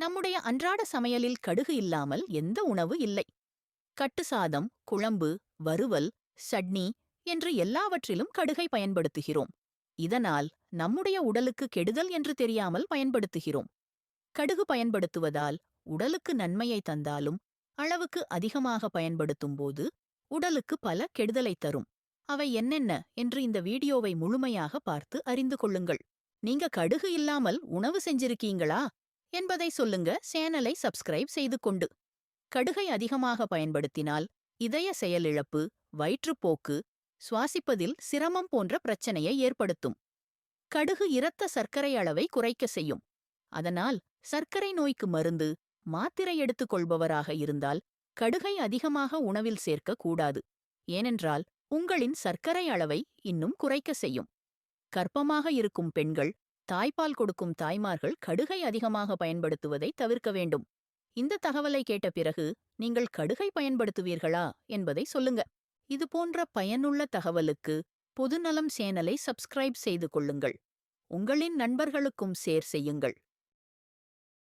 நம்முடைய அன்றாட சமையலில் கடுகு இல்லாமல் எந்த உணவு இல்லை. கட்டு சாதம் குழம்பு வறுவல் சட்னி என்று எல்லாவற்றிலும் கடுகை பயன்படுத்துகிறோம். இதனால் நம்முடைய உடலுக்கு கெடுதல் என்று தெரியாமல் பயன்படுத்துகிறோம். கடுகு பயன்படுத்துவதால் உடலுக்கு நன்மையை தந்தாலும் அளவுக்கு அதிகமாக பயன்படுத்தும்போது உடலுக்கு பல கெடுதலை தரும். அவை என்னென்ன என்று இந்த வீடியோவை முழுமையாக பார்த்து அறிந்து கொள்ளுங்கள். நீங்க கடுகு இல்லாமல் உணவு செஞ்சிருக்கீங்களா? என்பதை சொல்லுங்க சேனலை சப்ஸ்கிரைப் செய்து கொண்டு. கடுகை அதிகமாக பயன்படுத்தினால் இதய செயலிழப்பு வயிற்றுப்போக்கு சுவாசிப்பதில் சிரமம் போன்ற பிரச்சனையை ஏற்படுத்தும். கடுகு இரத்த சர்க்கரை அளவை குறைக்க செய்யும். அதனால் சர்க்கரை நோய்க்கு மருந்து மாத்திரை எடுத்துக் கொள்பவராக இருந்தால் கடுகை அதிகமாக உணவில் சேர்க்க கூடாது. ஏனென்றால் உங்களின் சர்க்கரை அளவை இன்னும் குறைக்க செய்யும். கர்ப்பமாக இருக்கும் பெண்கள் தாய்ப்பால் கொடுக்கும் தாய்மார்கள் கடுகை அதிகமாக பயன்படுத்துவதை தவிர்க்க வேண்டும். இந்த தகவலை கேட்ட பிறகு நீங்கள் கடுகை பயன்படுத்துவீர்களா என்பதை சொல்லுங்க. இது போன்ற பயனுள்ள தகவலுக்கு பொதுநலம் சேனலை சப்ஸ்கிரைப் செய்து கொள்ளுங்கள். உங்களின் நண்பர்களுக்கும் சேர் செய்யுங்கள்.